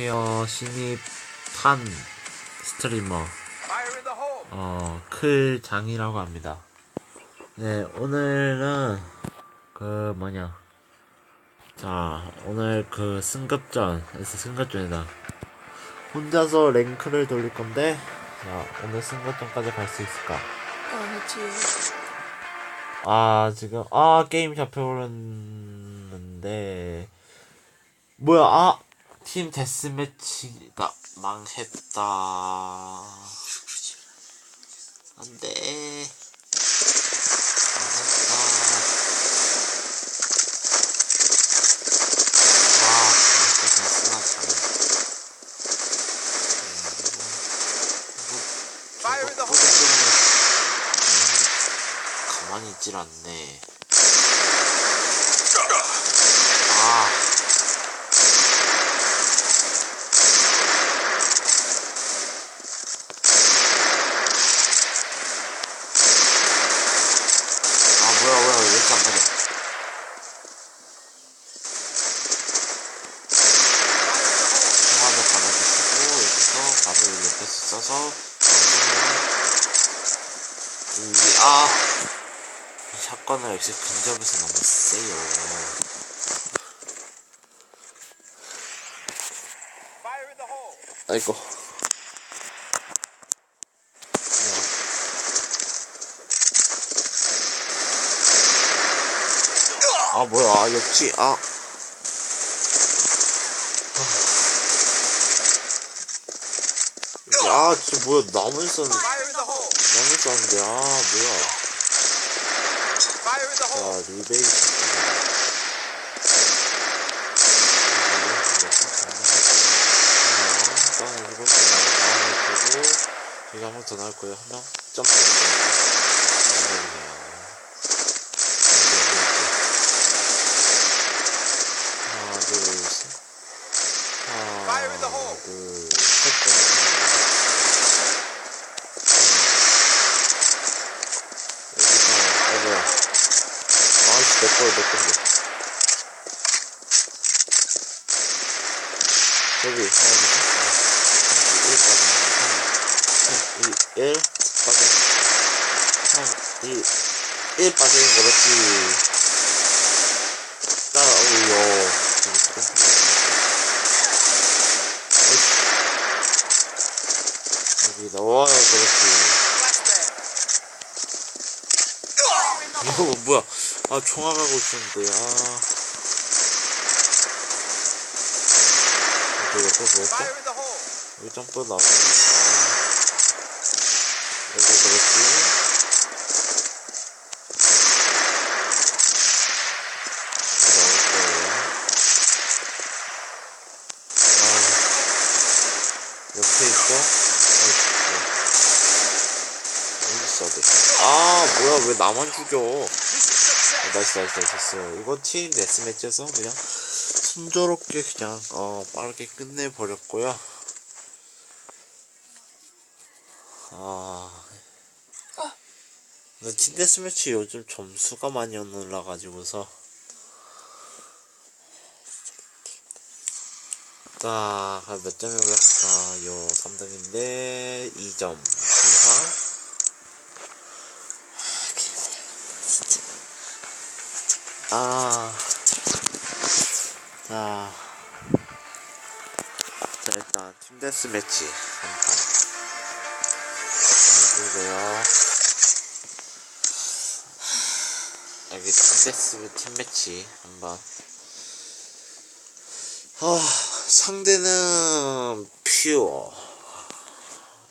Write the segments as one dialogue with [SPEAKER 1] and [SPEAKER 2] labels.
[SPEAKER 1] 안녕하세요. 신입한 스트리머! 어, 클장이라고 합니다. 네, 오늘은, 그, 뭐냐. 자, 오늘 그 승급전, 에서 승급전이다. 혼자서 랭크를 돌릴 건데, 자, 오늘 승급전까지 갈 수 있을까?
[SPEAKER 2] 어.
[SPEAKER 1] 아, 지금, 아, 게임 잡혀버렸는데, 뭐야, 아! 팀 데스매치가 망했다. 안 돼. 망했다. 와, 데스 데스나 잘해.
[SPEAKER 3] Fire in the hole!
[SPEAKER 1] 가만히 있질 않네. 아. 아, 뭐야, 뭐야, 왜 이렇게 안 맞아? 통화도 받아주시고, 밥을 옆에서 써서, 이, 아! 이 샷건은 역시 근접에서 너무 세요. 아이고. 아 뭐야 아, 역시 아 아, 진짜 뭐야, 나무 있었는데! 나무 있었는데, 아, 뭐야.
[SPEAKER 3] Fire in the
[SPEAKER 1] 자,
[SPEAKER 3] hole!
[SPEAKER 1] 리베이트. 이거 한번 더 나올 거예요. 한 명 점프. 하나, 둘, 셋.
[SPEAKER 3] Fire in the
[SPEAKER 1] 하나,
[SPEAKER 3] hole.
[SPEAKER 1] 둘, 셋. 여기서, 어, 뭐야. 아씨, 내 거야, 내 건데. 여기, 하나, 둘, 셋. 1 빠져. 1, 1 빠져. 3, 2, 1 빠지는 그렇지. 따라오요. 여기 나와요, 그렇지. 이거 뭐야? 아 총알하고 있었는데 아. 여기 옆에 뭐였어?
[SPEAKER 3] The hole!
[SPEAKER 1] 여기 점프 나오는 아. 여기 그렇지. 여기 나올 거예요. 아. 옆에 있어? 어디 있어 어디? 아 뭐야 왜 나만 죽여?
[SPEAKER 3] Success!
[SPEAKER 1] 나이스 나이스 나이스 이거 팀 데스매치에서 그냥 순조롭게 그냥 어 빠르게 끝내버렸고요. 아. 팀 데스매치 요즘 점수가 많이 안 올라가지고서. 자, 몇 점이 올랐을까? 요 3등인데 2점. 이상. 아, 자, 자 일단 팀 데스 매치 한판 해보고요. 여기 팀 데스 팀 매치 한번. 아, 상대는 퓨어.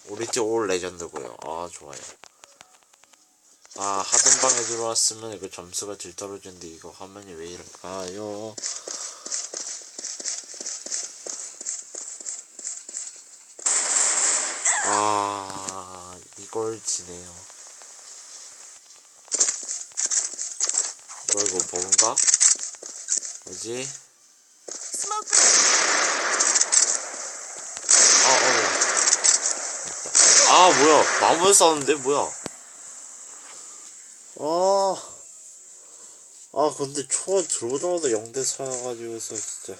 [SPEAKER 1] 우리 팀올 레전드고요. 아 좋아요. 아 하던 방에 들어왔으면 이거 점수가 질 떨어지는데 이거 화면이 왜 이럴까요? 아 이걸 지네요. 뭐 이거 뭔가? 뭐지? 아 어려. 됐다. 아 뭐야 나무에 싸는데 뭐야? 아. 아 근데 초반 들어오자마자 0대 4 가지고서 진짜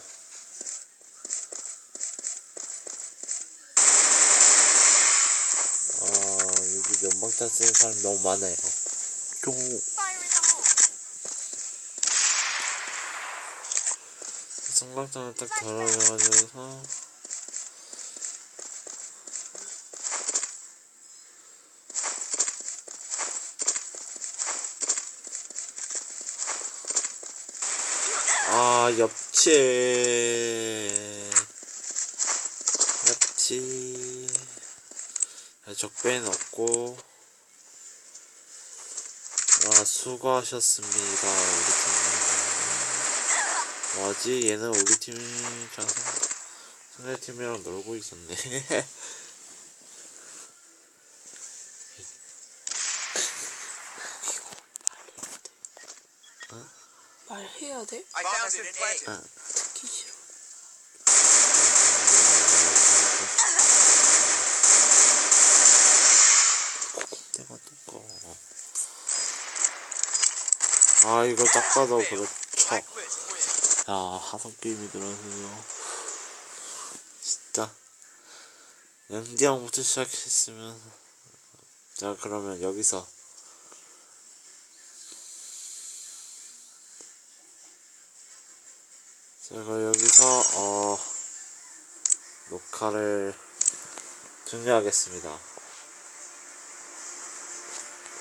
[SPEAKER 1] 면방탄 쓰는 사람 너무 많아요. 교. 성광탄을 딱 덜어가지고서 아 엽치 자, 적배는 없고 아 수고하셨습니다. 우리 팀 뭐지? 얘는 우리 팀이 저 상대 팀이랑 놀고 있었네.
[SPEAKER 2] 말해야 돼?
[SPEAKER 3] I
[SPEAKER 1] 아 이거 딱 봐도 그렇죠. 야 하석 게임이 들어서요 진짜. 연기형부터 시작했으면. 자 그러면 여기서. 제가 여기서 어 녹화를 종료하겠습니다